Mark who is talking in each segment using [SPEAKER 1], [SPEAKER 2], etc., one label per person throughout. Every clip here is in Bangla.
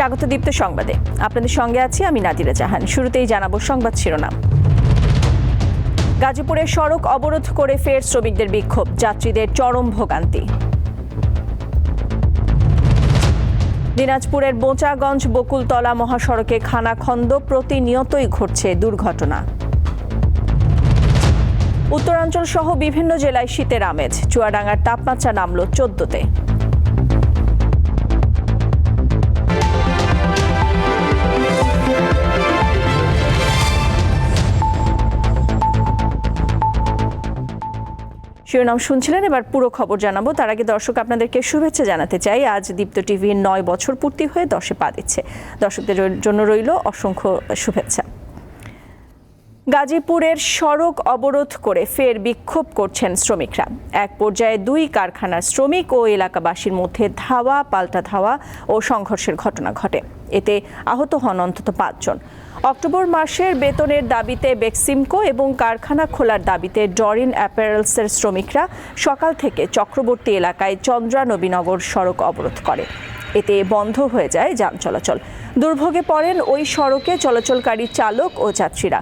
[SPEAKER 1] স্বাগত দীপ্ত সংবাদে। আপনাদের সঙ্গে আছি আমি নাদিরা জাহান। শুরুতেই জানাব সংবাদ শিরোনাম। গাজীপুরে সড়ক অবরোধ করে ফের শ্রমিকদের বিক্ষোভ, যাত্রীদের চরম ভোগান্তি। দিনাজপুরের বোচাগঞ্জ বকুলতলা মহাসড়কে খানাখন্দ প্রতিনিয়তই ঘটছে দুর্ঘটনা। উত্তরাঞ্চল সহ বিভিন্ন জেলায় শীতের আমেজ, চুয়াডাঙ্গার তাপমাত্রা নামল চোদ্দতে। শিরোনাম শুনছিলেন, এবার পুরো খবর জানাব। তার আগে দর্শক আপনাদেরকে শুভেচ্ছা জানাতে চাই। আজ দীপ্ত টিভির নয় বছর পূর্তি হয়ে দশে পা দিচ্ছে। দর্শকদের জন্য রইল অসংখ্য শুভেচ্ছা। গাজীপুরের সড়ক অবরোধ করে ফের বিক্ষোভ করছেন শ্রমিকরা। এক পর্যায়ে দুই কারখানার শ্রমিক ও এলাকাবাসীর মধ্যে ধাওয়া, পাল্টা ধাওয়া ও সংঘর্ষের ঘটনা ঘটে। এতে আহত হন অন্তত পাঁচজন। অক্টোবর মাসের বেতনের দাবিতে বেক্সিমকো এবং কারখানা খোলার দাবিতে ডরিন অ্যাপারেলসের শ্রমিকরা সকাল থেকে চক্রবর্তী এলাকায় চন্দ্রা নবীনগর সড়ক অবরোধ করে। এতে বন্ধ হয়ে যায় যান চলাচল। দুর্ভোগে পড়েন ওই সড়কে চলাচলকারী চালক ও যাত্রীরা।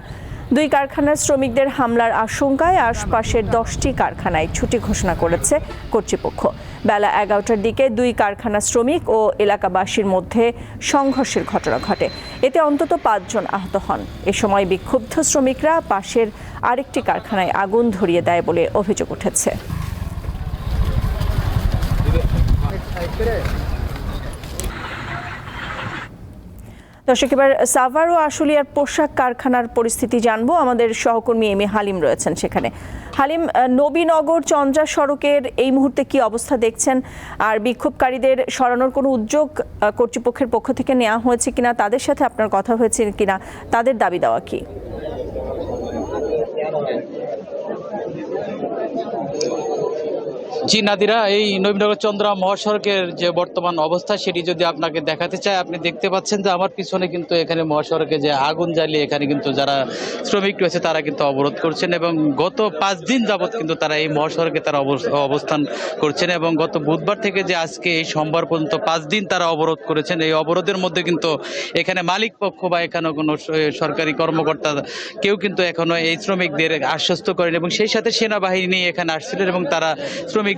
[SPEAKER 1] দুই কারখানার শ্রমিকদের হামলার আশঙ্কায় আশপাশের দশটি কারখানায় ছুটি ঘোষণা করেছে কর্তৃপক্ষ। বেলা এগারোটার দিকে দুই কারখানা শ্রমিক ও এলাকাবাসীর মধ্যে সংঘর্ষের ঘটনা ঘটে। এতে অন্তত পাঁচজন আহত হন। এ সময় বিক্ষুব্ধ শ্রমিকরা পাশের আরেকটি কারখানায় আগুন ধরিয়ে দেয় বলে অভিযোগ উঠেছে। দর্শক, এবার সাভার ও আশুলিয়ার পোশাক কারখানার পরিস্থিতি জানব। আমাদের সহকর্মী এম এ হালিম রয়েছেন সেখানে। হালিম নবীনগর চন্দ্রা সড়কের এই মুহূর্তে কি অবস্থা দেখছেন? আর বিক্ষোভকারীদের সরানোর কোনো উদ্যোগ কর্তৃপক্ষের পক্ষ থেকে নেওয়া হয়েছে কিনা? তাদের সাথে আপনার কথা হয়েছে কিনা? তাদের দাবি দেওয়া কি?
[SPEAKER 2] জি নাদিরা, এই নবীনগর চন্দ্রা মহাসড়কের যে বর্তমান অবস্থা সেটি যদি আপনাকে দেখাতে চাই, আপনি দেখতে পাচ্ছেন যে আমার পিছনে কিন্তু এখানে মহাসড়কে যে আগুন জ্বালিয়ে এখানে কিন্তু যারা শ্রমিক রয়েছে তারা কিন্তু অবরোধ করছেন এবং গত পাঁচ দিন যাবৎ কিন্তু তারা এই মহাসড়কে তারা অবস- অবস্থান করছেন এবং গত বুধবার থেকে যে আজকে এই সোমবার পর্যন্ত পাঁচ দিন তারা অবরোধ করেছেন, এই অবরোধের মধ্যে কিন্তু এখানে মালিক পক্ষ বা এখানে কোনো সরকারি কর্মকর্তা কেউ কিন্তু এখনও এই শ্রমিকদের আশ্বস্ত করেন এবং সেই সাথে সেনাবাহিনী এখানে আসছিলেন এবং তারা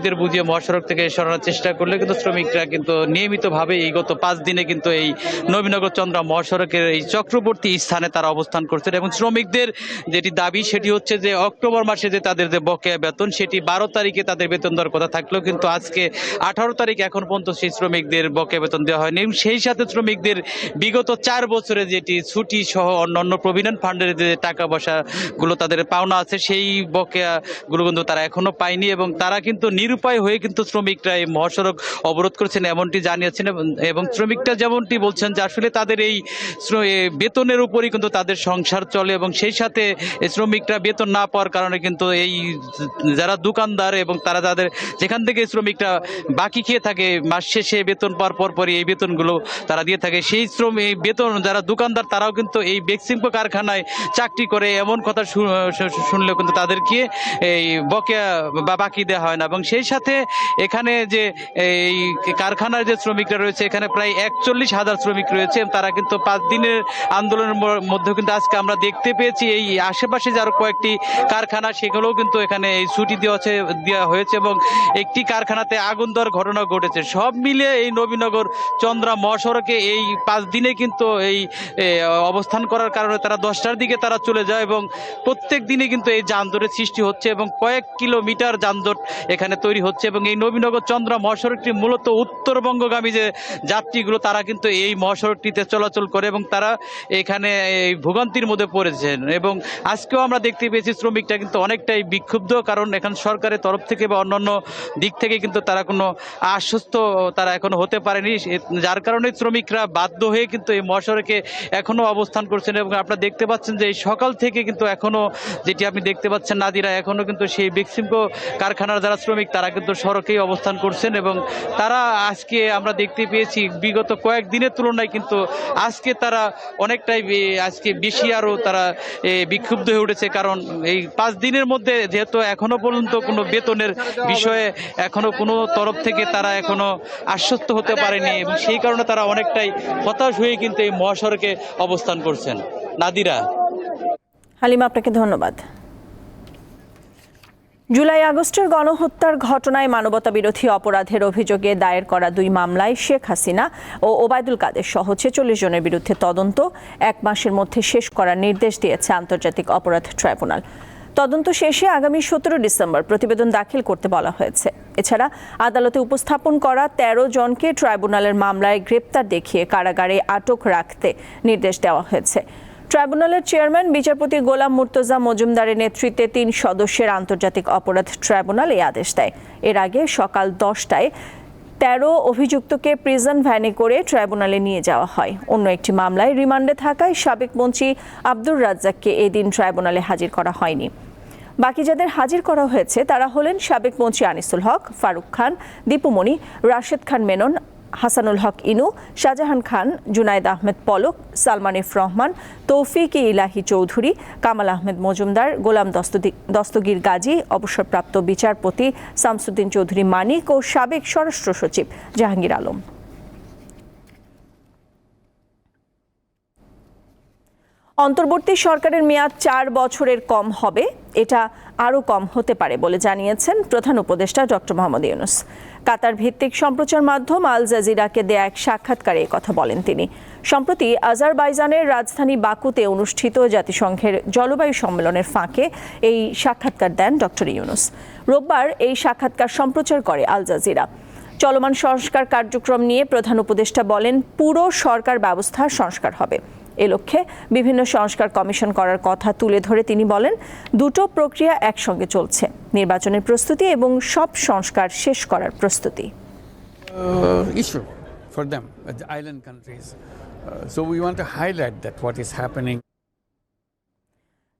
[SPEAKER 2] শ্রমিকদের বুঝিয়ে মহাসড়ক থেকে সরানোর চেষ্টা করলে কিন্তু শ্রমিকরা কিন্তু নিয়মিতভাবে এই গত পাঁচ দিনে কিন্তু এই নবীনগর চন্দ্রা মহাসড়কের এই চক্রবর্তী স্থানে তারা অবস্থান করছেন এবং শ্রমিকদের যেটি দাবি, সেটি হচ্ছে যে অক্টোবর মাসে যে তাদের যে বকেয়া বেতন, সেটি বারো তারিখে তাদের বেতন দেওয়ার কথা থাকলেও কিন্তু আজকে আঠারো তারিখ এখন পর্যন্ত সেই শ্রমিকদের বকেয়া বেতন দেওয়া হয়নি এবং সেই সাথে শ্রমিকদের বিগত চার বছরে যেটি ছুটি সহ অন্যান্য প্রভিডেন্ট ফান্ডের যে টাকা পয়সাগুলো তাদের পাওনা আছে, সেই বকেয়াগুলো কিন্তু তারা এখনও পায়নি এবং তারা কিন্তু নিরুপায় হয়ে কিন্তু শ্রমিকরা এই মহাসড়ক অবরোধ করেছেন এমনটি জানিয়েছেন এবং- শ্রমিকরা যেমনটি বলছেন যে আসলে তাদের এই বেতনের উপরই কিন্তু তাদের সংসার চলে এবং সেই সাথে শ্রমিকরা বেতন না পাওয়ার কারণে কিন্তু এই যারা দোকানদার এবং তারা তাদের যেখান থেকে শ্রমিকরা বাকি খেয়ে থাকে, মাস শেষে বেতন পাওয়ার পর পরই এই বেতনগুলো তারা দিয়ে থাকে। সেই শ্রম, এই বেতন যারা দোকানদার তারাও কিন্তু এই বেক্সিমকো কারখানায় চাকরি করে এমন কথা শুনলেও কিন্তু তাদেরকে এই বকেয়া বা বাকি দেওয়া হয় না এবং সেই সাথে এখানে যে এই কারখানার যে শ্রমিকরা রয়েছে, এখানে প্রায় একচল্লিশ হাজার শ্রমিক রয়েছে। তারা কিন্তু পাঁচ দিনের আন্দোলনের মধ্যে কিন্তু আজকে আমরা দেখতে পেয়েছি। এই আশেপাশে যে আরও কয়েকটি কারখানা, সেগুলোও কিন্তু এখানে এই ছুটি দেওয়া দেওয়া হয়েছে এবং একটি কারখানাতে আগুন দেওয়ার ঘটনা ঘটেছে। সব মিলে এই নবীনগর চন্দ্রা মহাসড়কে এই পাঁচ দিনে কিন্তু এই অবস্থান করার কারণে তারা দশটার দিকে তারা চলে যায় এবং প্রত্যেক দিনে কিন্তু এই যানজটের সৃষ্টি হচ্ছে এবং কয়েক কিলোমিটার যানজট এখানে তৈরি হচ্ছে এবং এই নবীনগর চন্দ্রা মহাসড়কটি মূলত উত্তরবঙ্গগামী যে যাত্রীগুলো, তারা কিন্তু এই মহাসড়কটিতে চলাচল করে এবং তারা এখানে এই ভোগান্তির মধ্যে পড়েছেন। এবং আজকেও আমরা দেখতে পেয়েছি শ্রমিকটা কিন্তু অনেকটাই বিক্ষুব্ধ, কারণ এখান সরকারের তরফ থেকে বা অন্যান্য দিক থেকে কিন্তু তারা কোনো আশ্বস্ত তারা এখনও হতে পারেনি। যার কারণে শ্রমিকরা বাধ্য হয়ে কিন্তু এই মহাসড়কে এখনও অবস্থান করছেন এবং আপনারা দেখতে পাচ্ছেন যে এই সকাল থেকে কিন্তু এখনও যেটি আপনি দেখতে পাচ্ছেন, নাদিরা এখনও কিন্তু সেই বেক্সিমকো কারখানার যারা শ্রমিক তারা কিন্তু সড়কেই অবস্থান করছেন এবং তারা আজকে আমরা দেখতে পেয়েছি, বিগত কয়েকদিনের তুলনায় কিন্তু আজকে তারা অনেকটাই আজকে বেশি আরও তারা বিক্ষুব্ধ হয়ে উঠেছে। কারণ এই পাঁচ দিনের মধ্যে যেহেতু এখনও পর্যন্ত কোনো বেতনের বিষয়ে এখনও কোনো তরফ থেকে তারা এখনও আশ্বস্ত হতে পারেনি এবং সেই কারণে তারা অনেকটাই হতাশ হয়ে কিন্তু এই মহাসড়কে অবস্থান করছেন। নাদিরা।
[SPEAKER 1] হালিমা, আপনাকে ধন্যবাদ। জুলাই আগস্টের গণহত্যার ঘটনায় মানবতা বিরোধী অপরাধের অভিযোগে দায়ের করা দুই মামলায় শেখ হাসিনা ও ওবায়দুল কাদের সহ ছেচল্লিশ জনের বিরুদ্ধে তদন্ত, এক মাসের মধ্যে শেষ করার নির্দেশ দিয়েছে আন্তর্জাতিক অপরাধ ট্রাইব্যুনাল। তদন্ত শেষে আগামী সতেরো ডিসেম্বর প্রতিবেদন দাখিল করতে বলা হয়েছে। এছাড়া আদালতে উপস্থাপন করা ১৩ জনকে ট্রাইব্যুনালের মামলায় গ্রেপ্তার দেখিয়ে কারাগারে আটক রাখতে নির্দেশ দেওয়া হয়েছে। ট্রাইব্যুনালের চেয়ারম্যান, বিচারপতি গোলাম মুর্তজা মজুমদারের নেতৃত্বে তিন সদস্যের আন্তর্জাতিক অপরাধ ট্রাইব্যুনাল এই আদেশ দেয়। এর আগে সকাল দশটায় তেরো অভিযুক্তকে প্রিজন ভ্যানে করে ট্রাইব্যুনালে নিয়ে যাওয়া হয়। অন্য একটি মামলায় রিমান্ডে থাকায় সাবেক মন্ত্রী আব্দুর রাজ্জাককে এদিন ট্রাইব্যুনালে হাজির করা হয়নি। বাকি যাদের হাজির করা হয়েছে, তারা হলেন সাবেক মন্ত্রী আনিসুল হক, ফারুক খান, দীপুমণি, রাশেদ খান মেনন হাসানুল হক ইনু, শাহজাহান খান, জুনাইদ আহমেদ পলক, সালমান রহমান, তৌফিক ইলাহি চৌধুরী, কামাল আহমেদ মজুমদার, গোলাম দস্তগীর গাজী, অবসরপ্রাপ্ত বিচারপতি শামসুদ্দিন চৌধুরী মানিক ও সাবেক স্বরাষ্ট্র সচিব জাহাঙ্গীর আলম। অন্তর্বর্তী সরকারের মেয়াদ চার বছরের কম হবে, এটা আরও কম হতে পারে বলে জানিয়েছেন প্রধান উপদেষ্টা ডক্টর মোহাম্মদ ইউনুস। কাতার ভিত্তিক সম্প্রচার মাধ্যম আল জাজিরাকে দেয়া এক সাক্ষাৎকারে কথা বলেন তিনি। সম্প্রতি আজারবাইজানের রাজধানী বাকুতে অনুষ্ঠিত জাতিসংঘের জলবায়ু সম্মেলনের ফাঁকে এই সাক্ষাৎকার দেন ডক্টর ইউনুস। রোববার এই সাক্ষাৎকার সম্প্রচার করে আল জাজিরা। চলমান সংস্কার কার্যক্রম নিয়ে প্রধান উপদেষ্টা বলেন, পুরো সরকার ব্যবস্থার সংস্কার হবে। এ লক্ষ্যে বিভিন্ন সংস্কার কমিশন করার কথা তুলে ধরে তিনি বলেন দুটো প্রক্রিয়া একসঙ্গে চলছে নির্বাচনের প্রস্তুতি এবং সব সংস্কার শেষ করার প্রস্তুতি।
[SPEAKER 3] Uh, uh,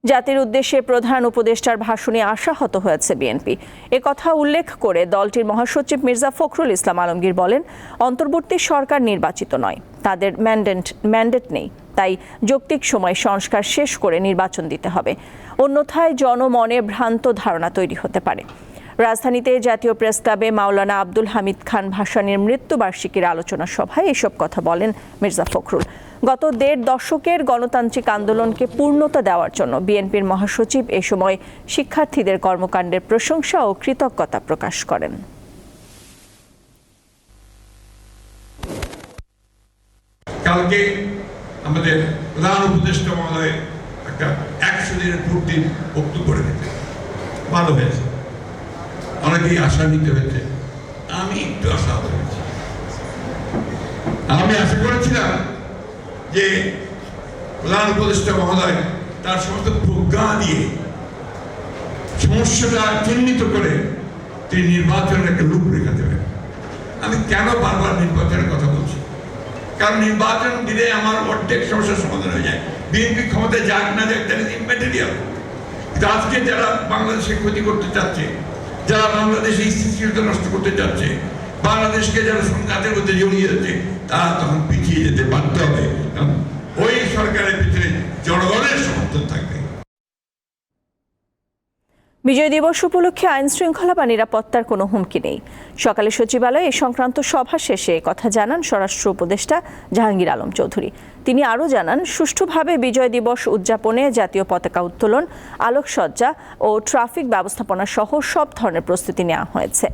[SPEAKER 1] জাতির উদ্দেশ্যে প্রধান উপদেষ্টার ভাষণে আশাহত হয়েছে বিএনপি। এ কথা উল্লেখ করে দলটির মহাসচিব মির্জা ফখরুল ইসলাম আলমগীর বলেন অন্তর্বর্তী সরকার নির্বাচিত নয় তাদের ম্যান্ডেট ম্যান্ডেট নেই। তাই যৌক্তিক সময় সংস্কার শেষ করে নির্বাচন দিতে হবে। অন্যথায় জনমনে ভ্রান্ত ধারণা তৈরি হতে পারে। রাজধানীতে জাতীয় প্রেস ক্লাবে মাওলানা আব্দুল হামিদ খান ভাসানীর মৃত্যুবার্ষিকীর আলোচনা সভায় এসব কথা বলেন মির্জা ফখরুল। গত দেড় দশকের গণতান্ত্রিক আন্দোলনকে পূর্ণতা দেওয়ার জন্য বিএনপির মহাসচিব এ সময় শিক্ষার্থীদের কর্মকাণ্ডের প্রশংসা ও কৃতজ্ঞতা প্রকাশ করেন।
[SPEAKER 4] কালকে আমাদের প্রধান উপদেষ্টা মহোদয় একটা একশো দিনের পূর্তির বক্তব্য রেখেছে ভালো হয়েছে। অনেকেই আশা নিতে হয়েছে। আমি একটু আশা হয়েছি আমি আশা করেছিলাম যে প্রধান উপদেষ্টা মহোদয় তার সমস্ত প্রজ্ঞা দিয়ে সমস্যাটা চিহ্নিত করে তিনি নির্বাচনের একটা রূপরেখা দেবেন। আমি কেন বারবার নির্বাচনের কথা কারণ নির্বাচন দিলে আমার অর্ধেক সমস্যার সমাধান হয়ে যায়। বিএনপি ক্ষমতায় যাক না যাক ইজ ইম্যাটেরিয়াল কিন্তু আজকে যারা বাংলাদেশে ক্ষতি করতে চাচ্ছে, যারা বাংলাদেশে স্থিতিশীলতা নষ্ট করতে চাচ্ছে, বাংলাদেশকে যারা সংঘাতের মধ্যে জড়িয়ে যাচ্ছে তারা তখন পিছিয়ে যেতে বাধ্য হবে। ওই সরকারের ভিতরে জনগণের সমর্থন থাকবে
[SPEAKER 1] বিজয় দিবস উপলক্ষে আইন শৃঙ্খলা বা নিরাপত্তার কোনো হুমকি নেই। সকালে সচিবালয়ে এ সংক্রান্ত সভা শেষে কথা জানান স্বরাষ্ট্র উপদেষ্টা জাহাঙ্গীর আলম চৌধুরী। তিনি আরও জানান, সুষ্ঠুভাবে বিজয় দিবস উদযাপনে জাতীয় পতাকা উত্তোলন, আলোকসজ্জা ও ট্রাফিক ব্যবস্থাপনা সহ সব ধরনের প্রস্তুতি নেওয়া হয়েছে।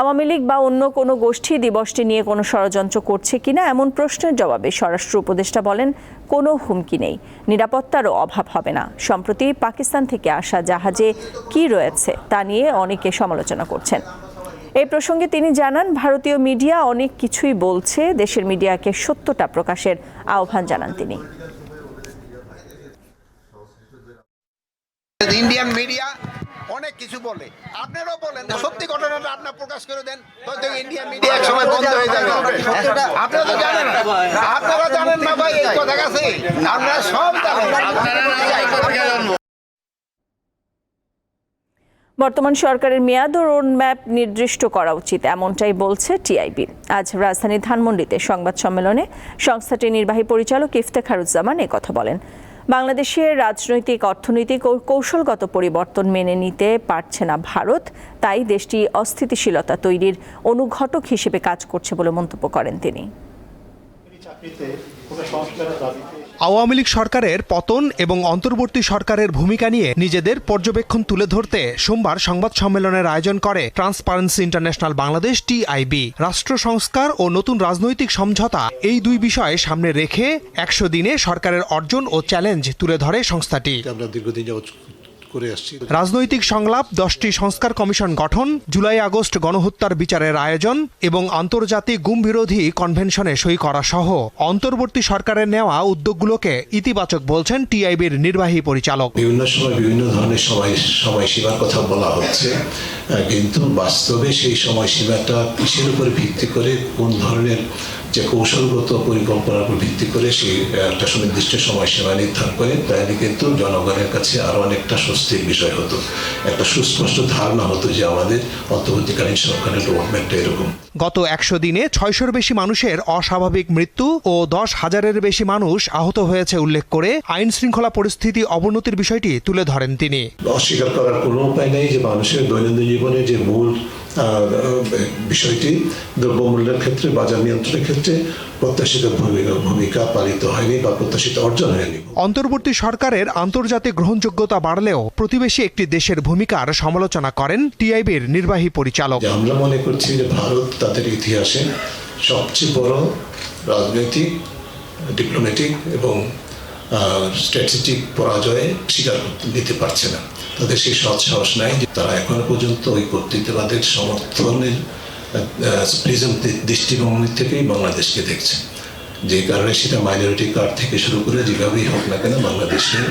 [SPEAKER 1] আওয়ামী লীগ বা অন্য কোনো গোষ্ঠী দিবসটি নিয়ে কোনো ষড়যন্ত্র করছে কিনা এমন প্রশ্নের জবাবে স্বরাষ্ট্র উপদেষ্টা বলেন, কোনো হুমকি নেই। নিরাপত্তারও অভাব হবে না। সম্প্রতি পাকিস্তান থেকে আসা জাহাজে কি রয়েছে তা নিয়ে অনেকে সমালোচনা করছেন। এই প্রসঙ্গে তিনি জানান, ভারতীয় মিডিয়া অনেক কিছুই বলছে, দেশের মিডিয়াকে সত্যটা প্রকাশের আহ্বান জানান তিনি।
[SPEAKER 5] ইন্ডিয়ান মিডিয়া অনেক কিছু বলে। আপনারাও বলেন। না সত্যি ঘটনাটা আপনার প্রকাশ করে দেন। হয়তো ইন্ডিয়ান মিডিয়া এক সময় বন্ধ হয়ে যাবে। আপনারা তো জানেন না। আপনারা জানেন না ভাই এই কথা কাছে? আমরা সব জানেন
[SPEAKER 1] বর্তমান সরকারের মেয়াদ ও রোডম্যাপ নির্দিষ্ট করা উচিত এমনটাই বলছে টিআইবি আজ রাজধানীর ধানমন্ডিতে সংবাদ সম্মেলনে সংস্থাটির নির্বাহী পরিচালক ইফতেখারুজ্জামান কথা বলেন। বাংলাদেশের রাজনৈতিক, অর্থনৈতিক ও কৌশলগত পরিবর্তন মেনে নিতে পারছে না ভারত। তাই দেশটি অস্থিতিশীলতা তৈরির অনুঘটক হিসেবে কাজ করছে বলে মন্তব্য করেন তিনি।
[SPEAKER 6] আওয়ামী লীগ সরকারের পতন এবং অন্তর্বর্তী সরকারের ভূমিকা নিয়ে নিজেদের পর্যবেক্ষণ তুলে ধরতে সোমবার সংবাদ সম্মেলনের আয়োজন করে ট্রান্সপারেন্সি ইন্টারন্যাশনাল বাংলাদেশ টিআইবি রাষ্ট্র সংস্কার ও নতুন রাজনৈতিক সমঝোতা এই দুই বিষয়ে সামনে রেখে একশো দিনে সরকারের অর্জন ও চ্যালেঞ্জ তুলে ধরে সংস্থাটি।
[SPEAKER 7] আমরা দীর্ঘদিন করে আসছি।
[SPEAKER 6] রাজনৈতিক সংলাপ দশটি সংস্কার কমিশন গঠন জুলাই আগস্ট গণহত্যার বিচারের আয়োজন এবং আন্তর্জাতিক গুম বিরোধী কনভেনশনে সই করা সহ অন্তর্বর্তী সরকারের নেওয়া উদ্যোগগুলোকে ইতিবাচক বলছেন টিআইবির নির্বাহী পরিচালক।
[SPEAKER 7] বিভিন্ন সময় বিভিন্ন ধরনের সময় সময়সীমার কথা বলা হচ্ছে কিন্তু বাস্তবে সেই সময়সীমাটা কিসের উপর ভিত্তি করে কোন ধরনের যে কৌশলগত পরিকল্পনার উপর ভিত্তি করে সেই একটা সুনির্দিষ্ট সময়সীমা নির্ধারণ করে তাহলে কিন্তু জনগণের কাছে আরও অনেকটা স্বস্তির বিষয় হতো। একটা সুস্পষ্ট ধারণা হতো যে আমাদের অন্তর্বর্তীকালীন সরকারের রোডম্যাপটা এরকম।
[SPEAKER 6] গত একশো দিনে ছয়শোর বেশি মানুষের অস্বাভাবিক মৃত্যু ও দশ হাজারের বেশি মানুষ আহত হয়েছে উল্লেখ করে আইন শৃঙ্খলা পরিস্থিতি অবনতির বিষয়টি তুলে ধরেন তিনি।
[SPEAKER 7] অস্বীকার করার কোনো উপায় নেই যে মানুষের দৈনন্দিন জীবনে যে মূল বিষয়টি দ্রব্যমূল্যের ক্ষেত্রে বাজার নিয়ন্ত্রণের ক্ষেত্রে প্রত্যাশিত ভূমিকা পালিত হয়নি বা প্রত্যাশিত অর্জন হয়নি।
[SPEAKER 6] অন্তর্বর্তী সরকারের আন্তর্জাতিক গ্রহণযোগ্যতা বাড়লেও প্রতিবেশী একটি দেশের ভূমিকার সমালোচনা করেন টিআইবির নির্বাহী পরিচালক।
[SPEAKER 7] আমরা মনে করছি যে ভারত তাদের ইতিহাসে সবচেয়ে বড় রাজনৈতিক ডিপ্লোম্যাটিক এবং স্ট্র্যাটেজিক পরাজয়ে স্বীকার নিতে পারছে না। তাদের সেই সৎ সাহস নাই। যে তারা এখনও পর্যন্ত ওই কর্তৃত্ববাদের সমর্থনের প্রিজম দৃষ্টিভঙ্গি থেকেই বাংলাদেশকে দেখছে। যে কারণে সেটা মাইনরিটি কার্ড থেকে শুরু করে যেভাবেই হোক না কেন বাংলাদেশের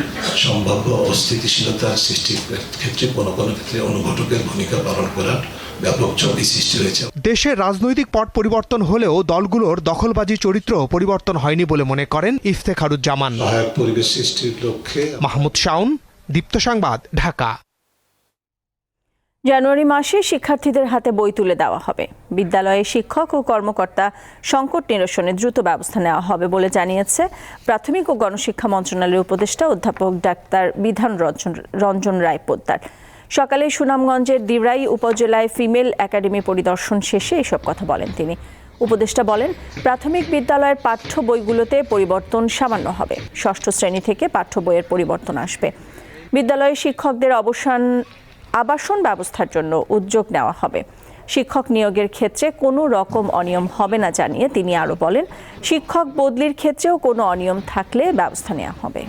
[SPEAKER 7] সম্ভাব্য অস্থিতিশীলতার সৃষ্টির ক্ষেত্রে কোনো কোনো ক্ষেত্রে অনুঘটকের ভূমিকা পালন করার ব্যাপক ছবি সৃষ্টি হয়েছে।
[SPEAKER 6] দেশের রাজনৈতিক পট পরিবর্তন হলেও দলগুলোর দখলবাজি চরিত্র পরিবর্তন হয়নি বলে মনে করেন ইফতেখারুজ্জামান।
[SPEAKER 7] সহায়ক পরিবেশ সৃষ্টির লক্ষ্যে
[SPEAKER 6] মাহমুদ শাউন দীপ্ত সংবাদ, ঢাকা।
[SPEAKER 1] জানুয়ারি মাসে শিক্ষার্থীদের হাতে বই তুলে দেওয়া হবে। বিদ্যালয়ে শিক্ষক ও কর্মকর্তা সংকট নিরসনে দ্রুত ব্যবস্থা নেওয়া হবে বলে জানিয়েছে প্রাথমিক ও গণশিক্ষা মন্ত্রণালয়ের উপদেষ্টা অধ্যাপক ডাক্তার বিধান রঞ্জন রঞ্জন রায় পোদ্দার। সকালে সুনামগঞ্জের দিবরাই উপজেলায় ফিমেল একাডেমি পরিদর্শন শেষে এসব কথা বলেন তিনি। উপদেষ্টা বলেন, প্রাথমিক বিদ্যালয়ের পাঠ্য বইগুলোতে পরিবর্তন সামান্য হবে। ষষ্ঠ শ্রেণি থেকে পাঠ্য বইয়ের পরিবর্তন আসবে। বিদ্যালয়ে শিক্ষকদের অবসান আবাসন ব্যবস্থার জন্য উদ্যোগ নেওয়া হবে। শিক্ষক নিয়োগের ক্ষেত্রে কোনো রকম অনিয়ম হবে না জানিয়ে তিনি আরও বলেন, শিক্ষক বদলির ক্ষেত্রেও কোনো অনিয়ম থাকলে ব্যবস্থা নেওয়া হবে।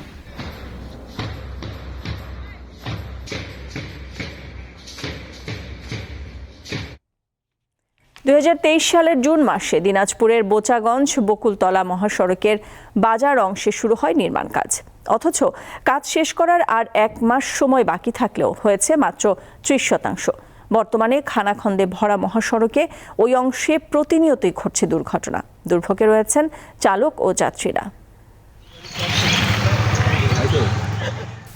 [SPEAKER 1] দু তেইশ সালের জুন মাসে দিনাজপুরের বোচাগঞ্জ বকুলতলা মহাসড়কের বাজার অংশে শুরু হয় নির্মাণ কাজ। অথচ কাজ শেষ করার আর এক মাস সময় বাকি থাকলেও হয়েছে মাত্র ত্রিশ শতাংশ। বর্তমানে খানাখন্দে ভরা মহাসড়কে ওই অংশে প্রতিনিয়তই ঘটছে দুর্ঘটনা। দুর্ভোগে রয়েছেন চালক ও যাত্রীরা।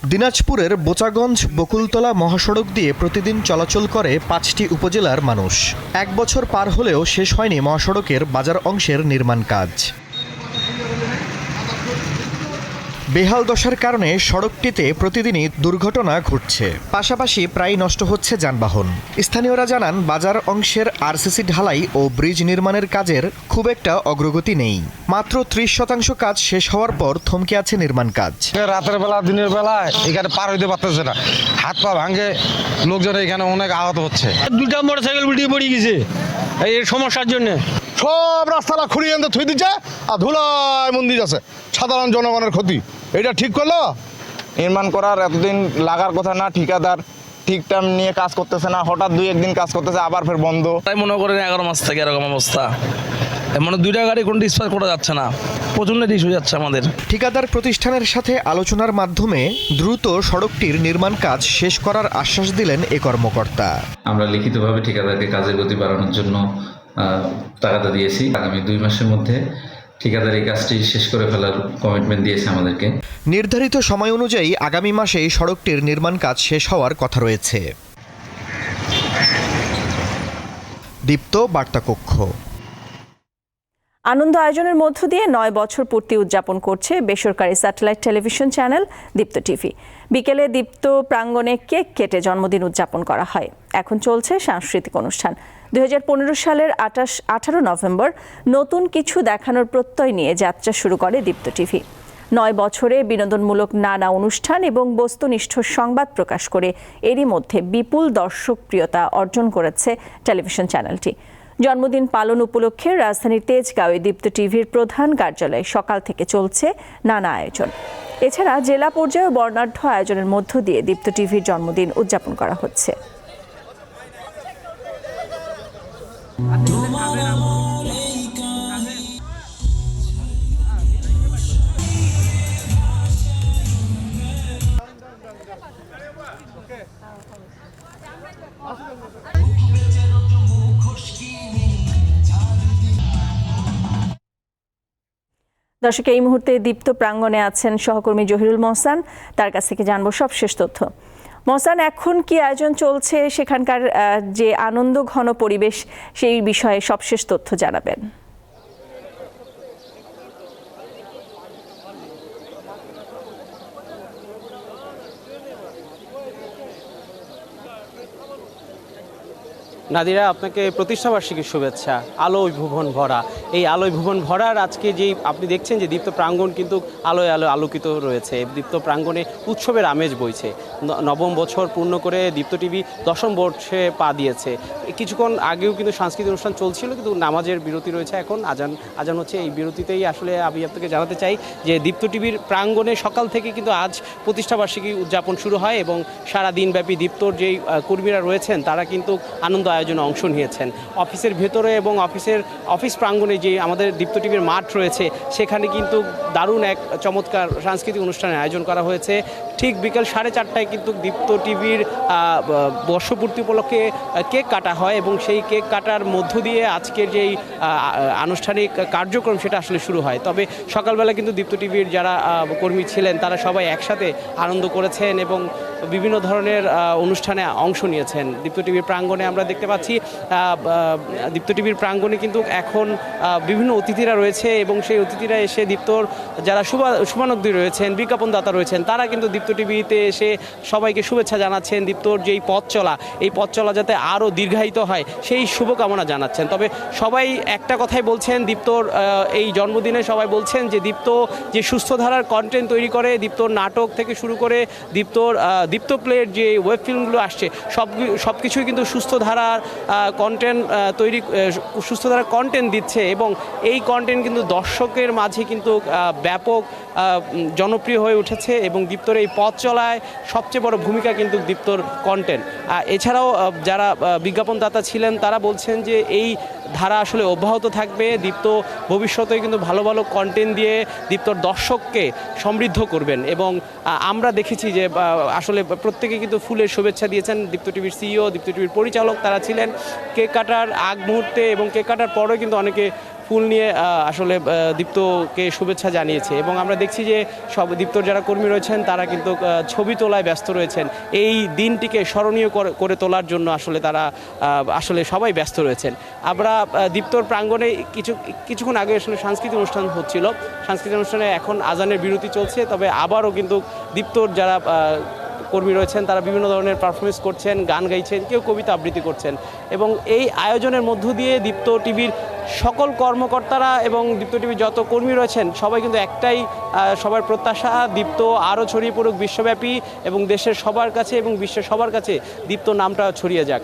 [SPEAKER 8] দিনাজপুরের বোচাগঞ্জ বকুলতলা মহাসড়ক দিয়ে প্রতিদিন চলাচল করে পাঁচটি উপজেলার মানুষ। এক বছর পার হলেও শেষ হয়নি মহাসড়কের বাজার অংশের নির্মাণ কাজ। বেহাল দশার কারণে সড়কটিতে প্রতিদিনই দুর্ঘটনা ঘটছে। পাশাপাশি প্রায় নষ্ট হচ্ছে যানবাহন। স্থানীয়রা জানান বাজার অংশের আরসিসি ঢালাই ও ব্রিজ নির্মাণের কাজের খুব একটা অগ্রগতি নেই। মাত্র ত্রিশ শতাংশ কাজ শেষ হওয়ার পর থমকে আছে নির্মাণ কাজ।
[SPEAKER 9] রাতের বেলা দিনের বেলা এখানে পার হইতে পারতেছে না। হাত পা ভাঙে লোকজন এখানে অনেক আহত হচ্ছে।
[SPEAKER 10] দুটা মোটর সাইকেল উল্টে পড়ে গেছে। এই সমস্যার জন্য।
[SPEAKER 9] সব রাস্তাটা খুঁড়িয়ে আনতে থুই দিচ্ছে আর ধুলায় মন্দির আছে সাধারণ জনগণের ক্ষতি। এটা ঠিক করল?
[SPEAKER 11] নির্মাণ করার এতদিন লাগার কথা না ঠিকাদার ঠিক টাইম নিয়ে কাজ করতেছে না হঠাৎ দুই একদিন কাজ করতেছে আবার ফের বন্ধ।
[SPEAKER 10] তাই মনে করেন এগারো মাস থেকে এরকম অবস্থা। মানে দুইটা গাড়ি কোনো ডিসপাস করা যাচ্ছে না। প্রচণ্ড ইস্যু যাচ্ছে আমাদের।
[SPEAKER 8] ঠিকাদার প্রতিষ্ঠানের সাথে আলোচনার মাধ্যমে দ্রুত সড়কটির নির্মাণ কাজ শেষ করার আশ্বাস দিলেন এ কর্মকর্তা।
[SPEAKER 12] আমরা লিখিতভাবে ঠিকাদারকে কাজের গতি বাড়ানোর জন্য তাগাদা দিয়েছি। আগামী দুই মাসের মধ্যে ঠিকাদারি কাজটি শেষ করে ফেলার কমিটমেন্ট দিয়েছে আমাদেরকে।
[SPEAKER 8] নির্ধারিত সময় অনুযায়ী আগামী মাসে সড়কটির নির্মাণ কাজ শেষ হওয়ার কথা রয়েছে। দীপ্ত বার্তা কক্ষ
[SPEAKER 1] আনন্দ আয়োজনের মধ্য দিয়ে নয় বছর পূর্তি উদযাপন করছে বেসরকারি satellite television channel Deepto TV. বিকেলে দীপ্ত প্রাঙ্গণে কেক কেটে জন্মদিন উদযাপন করা হয়। এখন চলছে সাংস্কৃতিক অনুষ্ঠান। দুই হাজার পনেরো সালের আঠাশ, আঠারো নভেম্বর নতুন কিছু দেখানোর প্রত্যয় নিয়ে যাত্রা শুরু করে দীপ্ত টিভি। নয় বছরে বিনোদনমূলক নানা অনুষ্ঠান এবং বস্তুনিষ্ঠ সংবাদ প্রকাশ করে এরই মধ্যে বিপুল দর্শকপ্রিয়তা অর্জন করেছে টেলিভিশন চ্যানেলটি। জন্মদিন পালন উপলক্ষে রাজধানীর তেজগাঁওয়ে দীপ্ত টিভির প্রধান কার্যালয়ে সকাল থেকে চলছে নানা আয়োজন। এছাড়া জেলা পর্যায়ে বর্ণাঢ্য আয়োজনের মধ্য দিয়ে দীপ্ত টিভির জন্মদিন উদযাপন করা হচ্ছে। দর্শক, এই মুহূর্তে দীপ্ত প্রাঙ্গণে আছেন সহকর্মী জহিরুল মহসান। তার কাছ থেকে জানব সবশেষ তথ্য। মহসান, এখন কি আয়োজন চলছে? সেখানকার যে আনন্দ, ঘন পরিবেশ, সেই বিষয়ে সবশেষ তথ্য জানাবেন।
[SPEAKER 13] নাদিরা, আপনাকে প্রতিষ্ঠাবার্ষিকীর শুভেচ্ছা। আলোয় ভুবন ভরা। এই আলোয় ভুবন ভরার আজকে যেই আপনি দেখছেন যে দীপ্ত প্রাঙ্গণ কিন্তু আলোয় আলো আলোকিত রয়েছে। দীপ্ত প্রাঙ্গণে উৎসবের আমেজ বইছে। নবম বছর পূর্ণ করে দীপ্ত টিভি দশম বর্ষে পা দিয়েছে। কিছুক্ষণ আগেও কিন্তু সাংস্কৃতিক অনুষ্ঠান চলছিল, কিন্তু নামাজের বিরতি রয়েছে এখন। আজান আজান হচ্ছে এই বিরতিতেই। আসলে আমি আপনাকে জানাতে চাই যে দীপ্ত টিভির প্রাঙ্গণে সকাল থেকে কিন্তু আজ প্রতিষ্ঠাবার্ষিকী উদযাপন শুরু হয় এবং সারা দিনব্যাপী দীপ্তর যেই কর্মীরা রয়েছেন, তারা কিন্তু আনন্দ আয়োজনে অংশ নিয়েছেন। অফিসের ভেতরে এবং অফিসের অফিস প্রাঙ্গণে যে আমাদের দীপ্ত টিভির মাঠ রয়েছে, সেখানে কিন্তু দারুণ এক চমৎকার সাংস্কৃতিক অনুষ্ঠানের আয়োজন করা হয়েছে। ঠিক বিকেল সাড়ে চারটায় কিন্তু দীপ্ত টিভির বর্ষপূর্তি উপলক্ষে কেক কাটা হয় এবং সেই কেক কাটার মধ্য দিয়ে আজকের যেই আনুষ্ঠানিক কার্যক্রম সেটা আসলে শুরু হয়। তবে সকালবেলা কিন্তু দীপ্ত টিভির যারা কর্মী ছিলেন, তারা সবাই একসাথে আনন্দ করেছেন এবং বিভিন্ন ধরনের অনুষ্ঠানে অংশ নিয়েছেন। দীপ্ত টিভির প্রাঙ্গণে আমরা দেখতে পাচ্ছি দীপ্ত টিভির প্রাঙ্গণে কিন্তু এখন বিভিন্ন অতিথিরা রয়েছে এবং সেই অতিথিরা এসে দীপ্তর যারা শুভা শুভানগ্ধী রয়েছেন বিজ্ঞাপনদাতা রয়েছেন, তারা কিন্তু দীপ্ত টিভিতে এসে সবাইকে শুভেচ্ছা জানাচ্ছেন দীপ্তর যেই পথ চলা। এই পথ চলা যাতে আরও দীর্ঘায়িত হয়, সেই শুভকামনা জানাচ্ছেন। তবে সবাই একটা কথাই বলছেন, দীপ্তর এই জন্মদিনে সবাই বলছেন যে দীপ্ত যে সুস্থ ধারার কন্টেন্ট তৈরি করে, দীপ্তর নাটক থেকে শুরু করে দীপ্তর দীপ্ত প্লের যে ওয়েব ফিল্মগুলো আসছে সব সব কিছুই কিন্তু সুস্থ ধারার কন্টেন্ট তৈরি সুস্থ ধারার কন্টেন্ট দিচ্ছে এবং এই কন্টেন্ট কিন্তু দর্শকের মাঝে কিন্তু ব্যাপক জনপ্রিয় হয়ে উঠেছে এবং দীপ্তর এই পথ চলায় সবচেয়ে বড় ভূমিকা কিন্তু দীপ্তর কন্টেন্ট এছাড়াও যারা বিজ্ঞাপনদাতা ছিলেন তারা বলছেন যে এই ধারা আসলে অব্যাহত থাকবে। দীপ্ত ভবিষ্যতে কিন্তু ভালো ভালো কন্টেন্ট দিয়ে দীপ্তর দর্শককে সমৃদ্ধ করবেন এবং আমরা দেখেছি যে আহ, আসলে প্রত্যেকে কিন্তু ফুলের শুভেচ্ছা দিয়েছেন। দীপ্ত টিভির সিইও দীপ্ত টিভির পরিচালক তারা ছিলেন। কেক কাটার আগ মুহূর্তে এবং কেক কাটার পরেও কিন্তু অনেকে ফুল নিয়ে আসলে দীপ্তকে শুভেচ্ছা জানিয়েছে। এবং আমরা দেখছি যে সব দীপ্তর যারা কর্মী রয়েছেন, তারা কিন্তু ছবি তোলায় ব্যস্ত রয়েছেন। এই দিনটিকে স্মরণীয় করে- তোলার জন্য আসলে তারা আসলে সবাই ব্যস্ত রয়েছেন। আমরা দীপ্তর প্রাঙ্গণে কিছু, কিছুক্ষণ আগে আসলে সাংস্কৃতিক অনুষ্ঠান হচ্ছিল। সাংস্কৃতিক অনুষ্ঠানে এখন আজানের বিরতি চলছে, তবে আবারও কিন্তু দীপ্তর যারা কর্মী রয়েছেন, তারা বিভিন্ন ধরনের পারফরমেন্স করছেন, গান গাইছেন, কেউ কবিতা আবৃত্তি করছেন এবং এই আয়োজনের মধ্য দিয়ে দীপ্ত টিভির সকল কর্মকর্তারা এবং দীপ্ত টিভির যত কর্মী রয়েছেন, সবাই কিন্তু একটাই সবার প্রত্যাশা, দীপ্ত আরও ছড়িয়ে পড়ুক বিশ্বব্যাপী এবং দেশের সবার কাছে এবং বিশ্বের সবার কাছে দীপ্ত নামটা ছড়িয়ে যাক।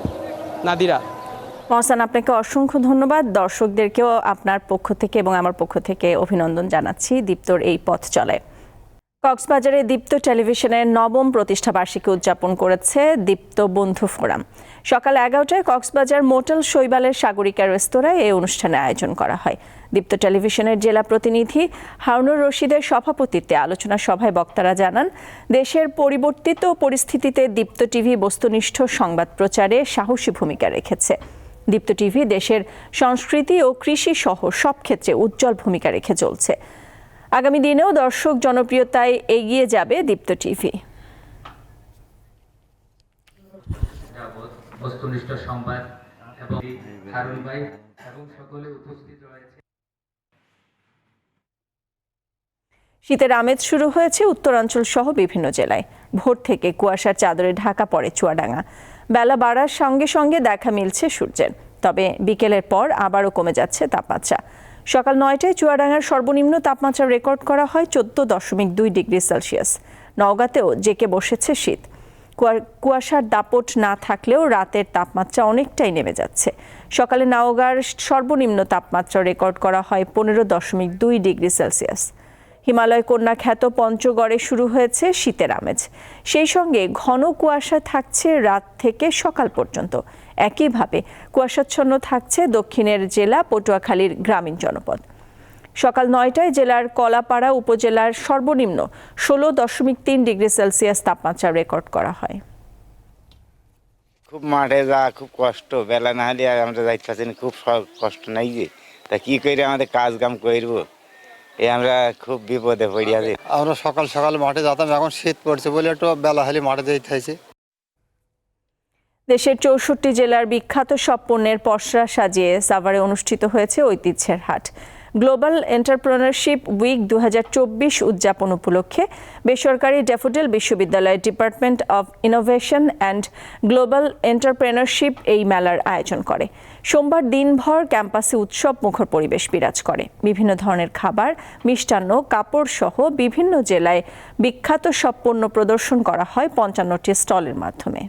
[SPEAKER 13] নাদিরা।
[SPEAKER 1] মহসান, আপনাকে অসংখ্য ধন্যবাদ। দর্শকদেরকেও আপনার পক্ষ থেকে এবং আমার পক্ষ থেকে অভিনন্দন জানাচ্ছি। দীপ্তর এই পথ চলায় কক্সবাজারে দীপ্ত টেলিভিশনের নবম প্রতিষ্ঠা বার্ষিকী উদযাপন করেছে দীপ্ত বন্ধু ফোরাম। সকাল এগারোটায় কক্সবাজার মোটেল শৈবালের সাগরিকা রেস্তোরাঁয় এই অনুষ্ঠানের আয়োজন করা হয়। দীপ্ত টেলিভিশনের জেলা প্রতিনিধি হারুনুর রশিদের সভাপতিত্বে আলোচনা সভায় বক্তারা জানান, দেশের পরিবর্তিত পরিস্থিতিতে দীপ্ত টিভি বস্তুনিষ্ঠ সংবাদ প্রচারে সাহসী ভূমিকা রেখেছে। দীপ্ত টিভি দেশের সংস্কৃতি ও কৃষি সহ সব ক্ষেত্রে উজ্জ্বল ভূমিকা রেখে চলছে। আগামী দিনেও দর্শক জনপ্রিয়তায় এগিয়ে যাবে দীপ্ত টিভি।
[SPEAKER 12] বস্তুনিষ্ঠ সংবাদ এবং হারুন ভাই এবং সকলে উপস্থিত রয়েছে।
[SPEAKER 1] শীতের আমেজ শুরু হয়েছে উত্তরাঞ্চল সহ বিভিন্ন জেলায়। ভোর থেকে কুয়াশার চাদরে ঢাকা পড়ে চুয়াডাঙ্গা। বেলা বাড়ার সঙ্গে সঙ্গে দেখা মিলছে সূর্যের। তবে বিকেলের পর আবারও কমে যাচ্ছে তাপমাত্রা। সকাল নয়টায় চুয়াডাঙ্গার সর্বনিম্ন তাপমাত্রা রেকর্ড করা হয় চোদ্দ দশমিক দুই ডিগ্রি সেলসিয়াস। নওগাঁতেও জেকে বসেছে শীত। কুয়াশার দাপট না থাকলেও রাতের তাপমাত্রা অনেকটাই নেমে যাচ্ছে। সকালে নওগাঁর সর্বনিম্ন তাপমাত্রা রেকর্ড করা হয় পনেরো দশমিক দুই ডিগ্রি সেলসিয়াস। হিমালয় কন্যা খ্যাত পঞ্চগড়ে শুরু হয়েছে শীতের আমেজ। সেই সঙ্গে ঘন কুয়াশা থাকছে রাত থেকে সকাল পর্যন্ত। একইভাবে কুয়াশাচ্ছন্ন থাকছে দক্ষিণের জেলা পটুয়াখালীর গ্রামীণ জনপদ। সকাল নয়টায় জেলার কলাপাড়া উপজেলার সর্বনিম্ন ষোলো দশমিক তিন ডিগ্রি সেলসিয়াস তাপমাত্রা রেকর্ড করা হয়।
[SPEAKER 5] খুব মাঠে যা খুব কষ্ট। বেলা না হলে আর আমরা যাইতে পারছি না খুব কষ্ট নাই যে। তা কি করে আমাদের কাজ কাম করব এই আমরা খুব বিপদে পড়ি আছি
[SPEAKER 9] আমরা সকাল সকাল মাঠে যেতাম এখন শীত পড়ছে বলে একটু বেলা হলে মাঠে যেতে হয়েছে
[SPEAKER 1] দেশের চৌষট্টি জেলার বিখ্যাত সব পণ্যের পসরা সাজিয়ে সাভারে অনুষ্ঠিত হয়েছে ঐতিহ্যের হাট। গ্লোবাল এন্টারপ্রেনারশিপ উইক দু হাজার চব্বিশ উদযাপন উপলক্ষে বেসরকারি ড্যাফোডিল বিশ্ববিদ্যালয়ের department of innovation and global entrepreneurship এই মেলার আয়োজন করে। সোমবার দিনভর ক্যাম্পাসে উৎসব মুখর পরিবেশ বিরাজ করে। বিভিন্ন ধরনের খাবার, মিষ্টান্ন, কাপড় সহ বিভিন্ন জেলায় বিখ্যাত সব পণ্য প্রদর্শন করা হয় পঞ্চান্নটি স্টলের মাধ্যমে।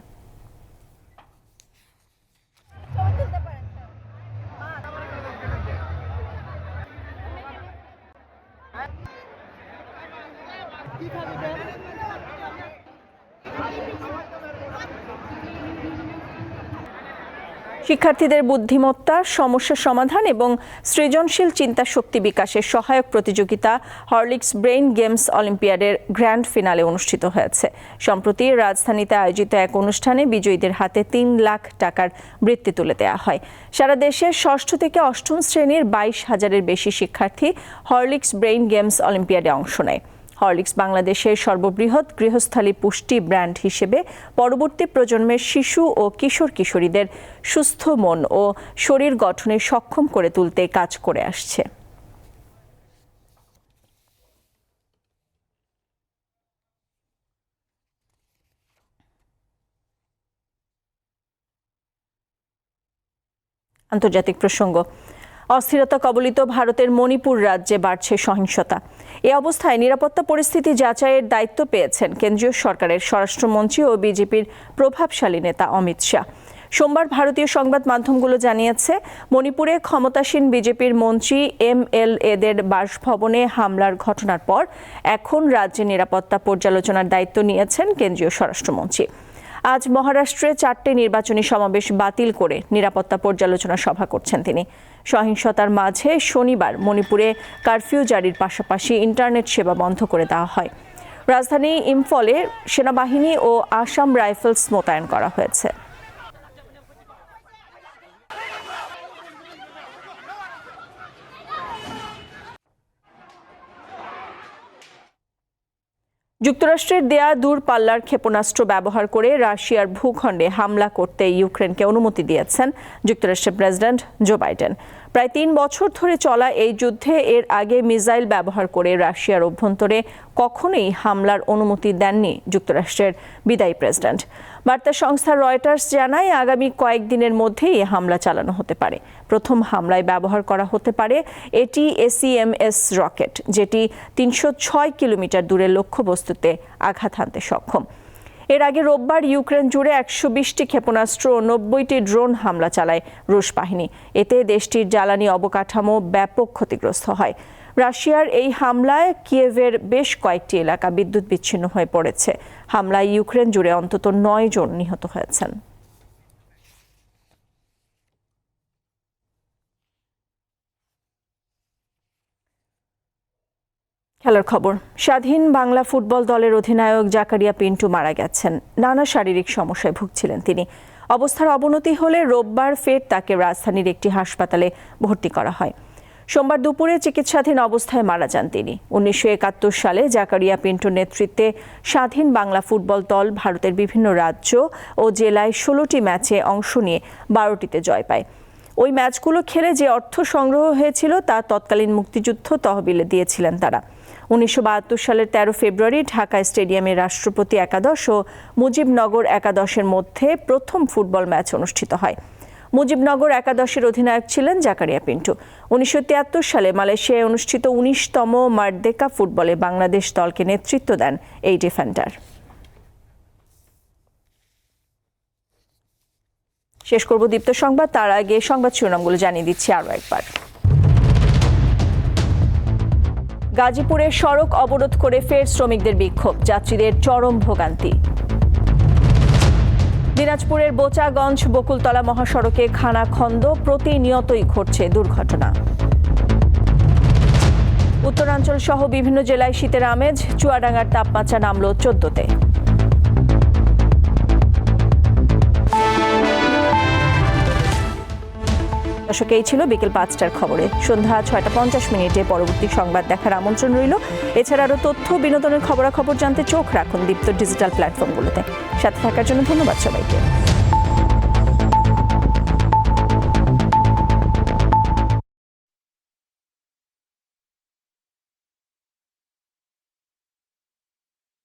[SPEAKER 1] শিক্ষার্থীদের বুদ্ধিমত্তা, সমস্যা সমাধান এবং সৃজনশীল চিন্তা শক্তি বিকাশের সহায়ক প্রতিযোগিতা হরলিক্স ব্রেইন গেমস অলিম্পিয়াডের গ্র্যান্ড ফিনালে অনুষ্ঠিত হয়েছে। সম্প্রতি রাজধানীতে আয়োজিত এক অনুষ্ঠানে বিজয়ীদের হাতে তিন লাখ টাকার বৃত্তি তুলে দেওয়া হয়। সারা দেশে ষষ্ঠ থেকে অষ্টম শ্রেণির বাইশ হাজারের বেশি শিক্ষার্থী হরলিক্স ব্রেইন গেমস অলিম্পিয়াডে অংশ নেয়। হরলিক্স বাংলাদেশের সর্ববৃহৎ গৃহস্থালী পুষ্টি ব্র্যান্ড হিসেবে পরবর্তী প্রজন্মের শিশু ও কিশোর কিশোরীদের সুস্থ মন ও শরীর গঠনে সক্ষম করে তুলতে কাজ করে আসছে। আন্তর্জাতিক প্রসঙ্গ অস্থিরতা কবলিত ভারতের মণিপুর রাজ্যে বাড়ছে সহিংসতা। এ অবস্থায় নিরাপত্তা পরিস্থিতি যাচাইয়ের দায়িত্ব পেয়েছেন কেন্দ্রীয় সরকারের স্বরাষ্ট্রমন্ত্রী ও বিজেপির প্রভাবশালী নেতা অমিত শাহ। সোমবার ভারতীয় সংবাদ মাধ্যমগুলো জানিয়েছে, মণিপুরে ক্ষমতাসীন বিজেপির মন্ত্রী এম এল এদের বাসভবনে হামলার ঘটনার পর এখন রাজ্যে নিরাপত্তা পর্যালোচনার দায়িত্ব নিয়েছেন কেন্দ্রীয় স্বরাষ্ট্রমন্ত্রী। আজ মহারাষ্ট্রে চারটি নির্বাচনী সমাবেশ বাতিল করে নিরাপত্তা পর্যালোচনা সভা করছেন তিনি। সহিংসতার মাঝে শনিবার মণিপুরে কারফিউ জারির পাশাপাশি ইন্টারনেট সেবা বন্ধ করে দেওয়া হয়। রাজধানী ইম্ফলে সেনাবাহিনী ও আসাম রাইফেলস মোতায়েন করা হয়েছে। যুক্তরাষ্ট্রের দেয়া দূরপাল্লার ক্ষেপণাস্ত্র ব্যবহার করে রাশিয়ার ভূখণ্ডে হামলা করতে ইউক্রেনকে অনুমতি দিয়েছেন যুক্তরাষ্ট্রের প্রেসিডেন্ট জো বাইডেন। প্রায় তিন বছর ধরে চলা এই যুদ্ধে এর আগে মিসাইল ব্যবহার করে রাশিয়ার অভ্যন্তরে কখনোই হামলার অনুমতি দেননি যুক্তরাষ্ট্রের বিদায়ী প্রেসিডেন্ট। বার্তা সংস্থা রয়টার্স জানায়, আগামী কয়েকদিনের মধ্যেই হামলা চালানো হতে পারে। প্রথম হামলায় ব্যবহার করা হতে পারে এটি এসিএমএস রকেট, যেটি তিনশো ছয় কিলোমিটার দূরে লক্ষ্যবস্তুতে আঘাত হানতে সক্ষম। এর আগে রোববার ইউক্রেন জুড়ে একশো বিশটি ক্ষেপণাস্ত্র ও নব্বইটি ড্রোন হামলা চালায় রুশ বাহিনী। এতে দেশটির জ্বালানি অবকাঠামো ব্যাপক ক্ষতিগ্রস্ত হয়। রাশিয়ার এই হামলায় কিয়েভের বেশ কয়েকটি এলাকা বিদ্যুৎ বিচ্ছিন্ন হয়ে পড়েছে। হামলায় ইউক্রেন জুড়ে অন্তত নয় জন নিহত হয়েছেন। খেলার খবর। স্বাধীন বাংলা ফুটবল দলের অধিনায়ক জাকারিয়া পিন্টু মারা গেছেন। নানা শারীরিক সমস্যায় ভুগছিলেন তিনি। অবস্থার অবনতি হলে রোববার ফের তাকে রাজধানীর একটি হাসপাতালে ভর্তি করা হয়। সোমবার দুপুরে চিকিৎসাধীন অবস্থায় মারা যান তিনি। উনিশশো একাত্তর সালে জাকারিয়া পিন্টুর নেতৃত্বে স্বাধীন বাংলা ফুটবল দল ভারতের বিভিন্ন রাজ্য ও জেলায় ষোলোটি ম্যাচে অংশ নিয়ে বারোটিতে জয় পায়। ওই ম্যাচগুলো খেলে যে অর্থ সংগ্রহ হয়েছিল তা তৎকালীন মুক্তিযুদ্ধ তহবিলে দিয়েছিলেন তারা। উনিশশো বাহাত্তর সালের তেরো ফেব্রুয়ারি ঢাকা স্টেডিয়ামে রাষ্ট্রপতি একাদশ ও মুজিবনগর একাদশের মধ্যে প্রথম ফুটবল ম্যাচ অনুষ্ঠিত হয়। মুজিবনগর একাদশের অধিনায়ক ছিলেন জাকারিয়া পিন্টু। উনিশশো তিয়াত্তর সালে মালয়েশিয়ায় অনুষ্ঠিত উনিশতম মার্দেকা ফুটবলে বাংলাদেশ দলকে নেতৃত্ব দেন এই ডিফেন্ডার। শেষ করব দীপ্ত সংবাদ, তার আগে সংবাদ শিরোনামগুলো জানিয়ে দিচ্ছি আরও একবার। গাজীপুরে সড়ক অবরোধ করে ফের শ্রমিকদের বিক্ষোভ। যাত্রীদের চরম ভোগান্তি। দিনাজপুরের বোচাগঞ্জ বকুলতলা মহাসড়কে খানাখন্দ প্রতিনিয়তই ঘটছে দুর্ঘটনা। উত্তরাঞ্চল সহ বিভিন্ন জেলায় শীতের আমেজ, চুয়াডাঙ্গার তাপমাত্রা নামল চোদ্দতে। দর্শক, এই ছিল বিকেল পাঁচটার খবরে। সন্ধ্যা ছয়টা পঞ্চাশ মিনিটে পরবর্তী সংবাদ দেখার আমন্ত্রণ রইল। এছাড়া আরও তথ্য, বিনোদনের খবরাখবর জানতে চোখ রাখুন দীপ্ত ডিজিটাল প্ল্যাটফর্মগুলোতে। সাথে থাকার জন্য ধন্যবাদ সবাইকে।